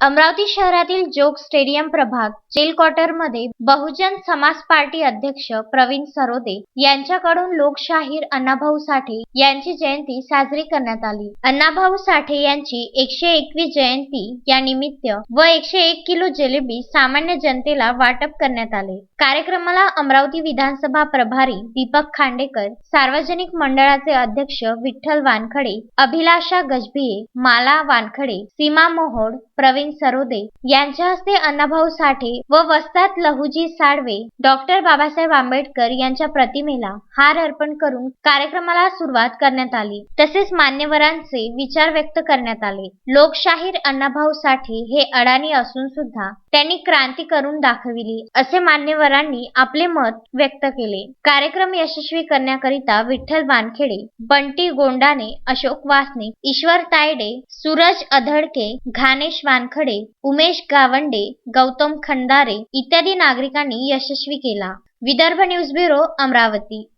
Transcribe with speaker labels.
Speaker 1: अमरावती शहरातील जोग स्टेडियम प्रभाग gel क्वार्टरमध्ये Bahujan Samaj party अध्यक्ष प्रवीण सरोदे यांच्याकडून लोकशाहीर अण्णाभाऊ साठे यांची जयंती साजरी करण्यात आली. अण्णाभाऊ साठे यांची एकशे एकवीस जयंती या निमित्त व एकशे एक किलो जिलेबी सामान्य जनतेला वाटप करण्यात आले. कार्यक्रमाला अमरावती विधानसभा प्रभारी दीपक खांडेकर सार्वजनिक मंडळाचे अध्यक्ष विठ्ठल वानखडे अभिलाषा गजभिये माला वानखडे सीमा मोहोड प्रवीण सरोदे यांच्या हस्ते अण्णाभाऊ साठे व वस्तात लहुजी साळवे डॉक्टर बाबासाहेब आंबेडकर यांच्या प्रतिमेला हार अर्पण करून कार्यक्रमाला सुरुवात करण्यात आली. तसेच मान्यवरांचे विचार व्यक्त करण्यात आले. लोकशाहीर अण्णाभाऊ साठे हे अडाणी असून सुद्धा त्यांनी क्रांती करून दाखविली असे मान्यवरांनी आपले मत व्यक्त केले. कार्यक्रम यशस्वी करण्याकरिता विठ्ठल वानखेडे बंटी गोंडाने अशोक वासने ईश्वर तायडे सूरज अधडके घानेश वानखडे उमेश गावंडे गौतम खंडारे इत्यादी नागरिकांनी यशस्वी केला. Vidarbha news bureau Amravati.